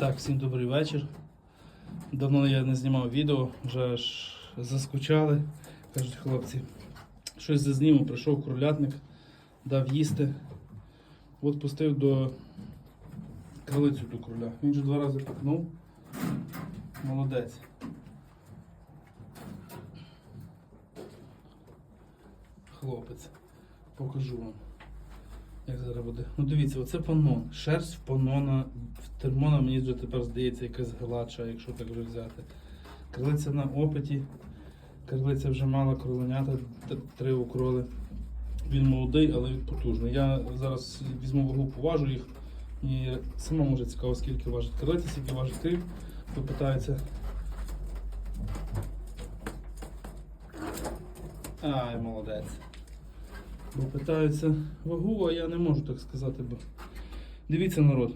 Так, всім добрий вечір. Давно я не знімав відео, вже аж заскучали. Кажуть хлопці. Щось зазніму, прийшов кролятник, дав їсти. От пустив до кролицю до кроля. Він же два рази пикнув. Молодець. Хлопець. Покажу вам. Як зараз буде? Ну дивіться, оце панон. Шерсть в панона, в термона мені вже тепер здається якась гладша, якщо так вже взяти. Крилиця на опиті. Крилиця вже мала кроленята, три укроли. Він молодий, але він потужний. Я зараз візьму вагу, поважу їх. Мені самому вже цікаво, скільки важить крилиця, скільки важить криль. Попитаються. Ай, молодець. Бо питаються вагу, а я не можу так сказати. Бо... Дивіться, народ.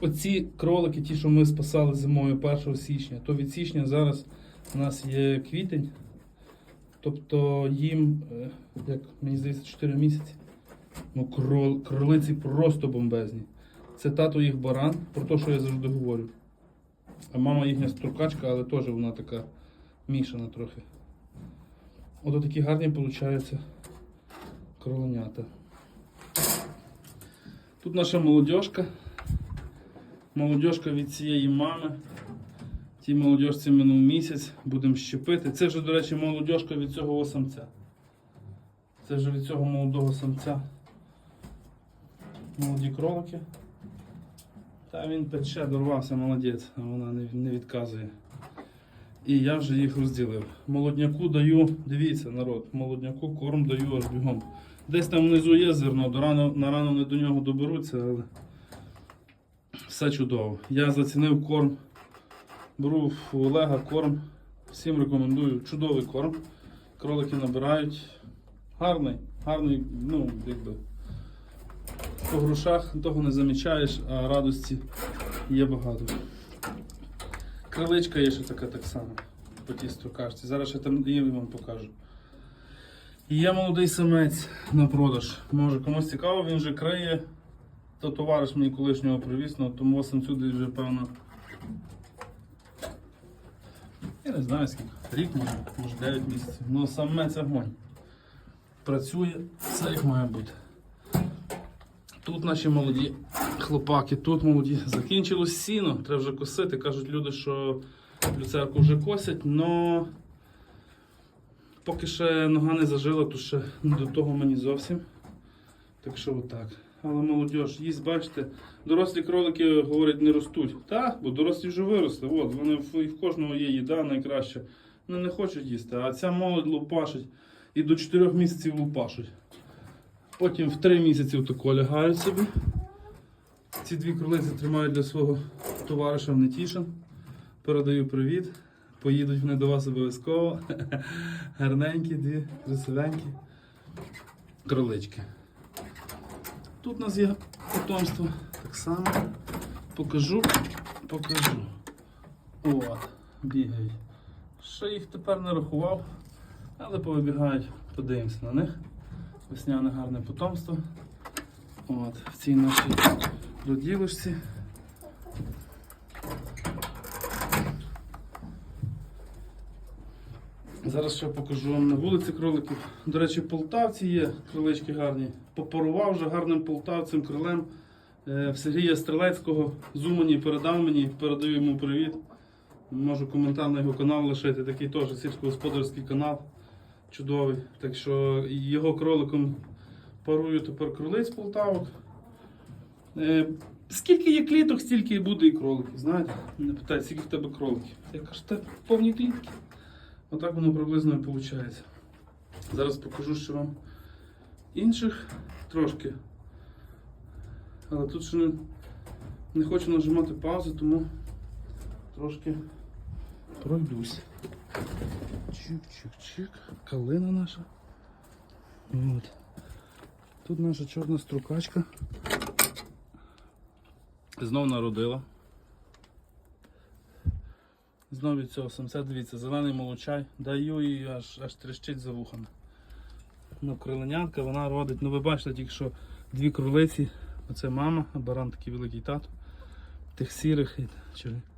Оці кролики, ті, що ми спасали зимою 1 січня, то від січня зараз у нас є квітень. Тобто їм, е, як мені здається, 4 місяці. Ну, крол, кролиці просто бомбезні. Це тато їх баран, про те, що я завжди говорю. А мама їхня строкачка, але теж вона така мішана трохи. Ото такі гарні получаються кроленята. Тут наша молодіжка. Молодіжка від цієї мами. Тій молодіжці минув місяць, будемо щепити. Це вже, до речі, молодіжка від цього самця. Це вже від цього молодого самця. Молоді кролики. Та він пече, дорвався, молодець, а вона не відказує. І я вже їх розділив. Молодняку даю, дивіться, народ, молодняку корм даю аж бігом. Десь там внизу є зерно, до рано, на рано не до нього доберуться, але все чудово. Я зацінив корм. Беру у Олега корм. Всім рекомендую. Чудовий корм. Кролики набирають. Гарний, гарний, ну, якби. По грошах того не замічаєш, а радості є багато. Криличка є ще така так само по тій строкашці. Зараз ще там її вам покажу. Є молодий самець на продаж. Може комусь цікаво, він вже криє. То товариш мені колишнього привіз, ну, тому самцю десь вже певно. Я не знаю скільки. Рік може, може 9 місяців. Ну самець огонь. Працює, все як має бути. Тут наші молоді хлопаки, тут молоді. Закінчилось сіно, треба вже косити. Кажуть люди, що люцерку вже косять, але поки ще нога не зажила, то ще до того мені зовсім. Так що отак. Але молодь, їсть, бачите, дорослі кролики, говорять, не ростуть. Так, бо дорослі вже виросли. От, вони в, кожного є їда найкраща. Вони не хочуть їсти, а ця молодь лупашить і до 4 місяців лупашуть. Потім в 3 місяці тако лягають собі. Ці дві кролиці тримають для свого товариша в Нетішин. Передаю привіт. Поїдуть вони до вас обов'язково. Гарненькі, дві, красивенькі кролички. Тут у нас є потомство. Так само покажу, покажу. От, бігають. Ще їх тепер не рахував, але повибігають, подивимося на них. Весняне гарне потомство. От, в цій нашій роділочці. Зараз ще покажу вам на вулиці кроликів. До речі, полтавці є кролички гарні. Попарував вже гарним полтавцем крилем. Е, В Сергія Стрелецького з Умані передав мені, передаю йому привіт. Можу коментар на його канал лишити. Такий теж сільськогосподарський канал. Чудовий. Так що його кроликом парую тепер кролиць полтавок. Е, Скільки є кліток, стільки і буде і кроликів. Знаєте? Не питають, скільки в тебе кроликів. Я кажу, та повні клітки. Отак воно приблизно і виходить. Зараз покажу ще вам інших трошки. Але тут ще не, не хочу нажимати паузу, тому трошки пройдусь. Чик-чик-чик. Калина наша. От. Тут наша чорна струкачка. Знов народила. Знову від цього самця, дивіться, зелений молочай, даю її аж аж трещить за вухами. Ну, кроленятка, вона родить. Ну ви бачите тільки що дві кролиці. Оце мама, баран такий великий тато. тих сірих. і-.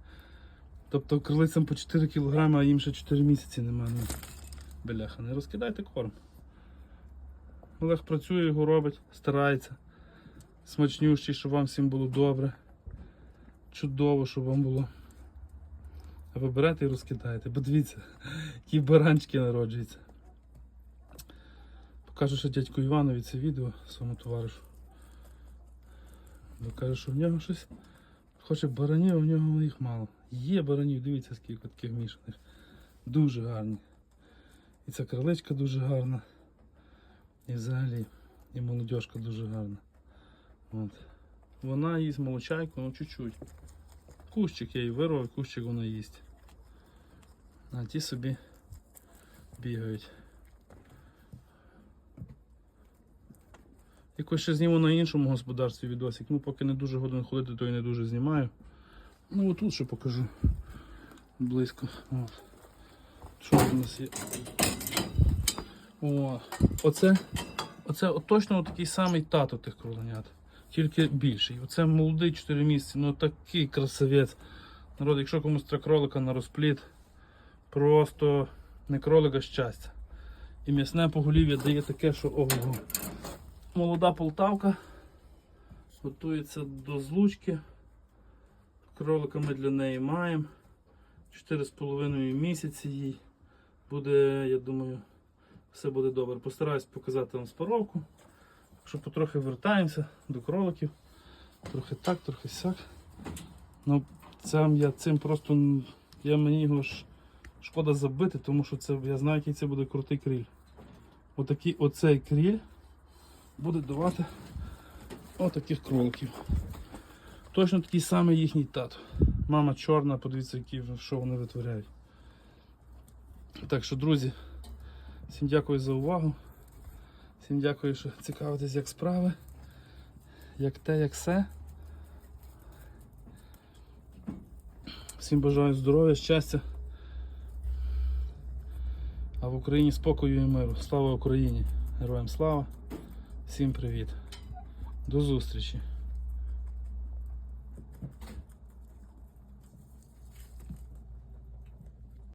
Тобто крилицям по 4 кг, а їм ще 4 місяці немає. Ну, бляха, не розкидайте корм. Олег працює, його робить, старається. Смачнющий, щоб вам всім було добре. Чудово, щоб вам було. А ви берете і розкидаєте. Бо дивіться, які баранчики народжуються. Покажу ще дядьку Іванові це відео своєму товаришу. Бо каже, що в нього щось хоче баранів, а в нього їх мало. Є баранів, дивіться, скільки таких мішаних. Дуже гарні. І ця криличка дуже гарна. І взагалі, і молодіжка дуже гарна. От. Вона їсть молочайку, ну чуть-чуть. Кущик я її вирвав, кущик вона їсть. А ті собі бігають. Якось ще зніму на іншому господарстві відосик. Ну, поки не дуже годин ходити, то і не дуже знімаю. Ну отут ще покажу. Близько. От. Що у нас є? О, оце, оце точно такий самий тато тих кроленят. Тільки більший. Оце молодий 4 місяці, ну такий красавець. Народ, якщо комусь треба кролика на розпліт, просто не кролика щастя. І м'ясне поголів'я дає таке, що ого. Молода полтавка. Готується до злучки. Кролика ми для неї маємо. 4,5 місяці їй. Буде, я думаю, все буде добре. Постараюсь показати вам спаровку. Що потрохи вертаємося до кроликів. Трохи так, трохи сяк. Ну, цим я цим просто я мені його ж шкода забити, тому що це я знаю, який це буде крутий кріль. Отакий оцей кріль буде давати отаких кроликів. Точно такий самий їхній тато. Мама чорна, подивіться, які, що вони витворяють. Так що, друзі, всім дякую за увагу. Всім дякую, що цікавитесь, як справи, як те, як все. Всім бажаю здоров'я, щастя. А в Україні спокою і миру. Слава Україні! Героям слава! Всім привіт! До зустрічі!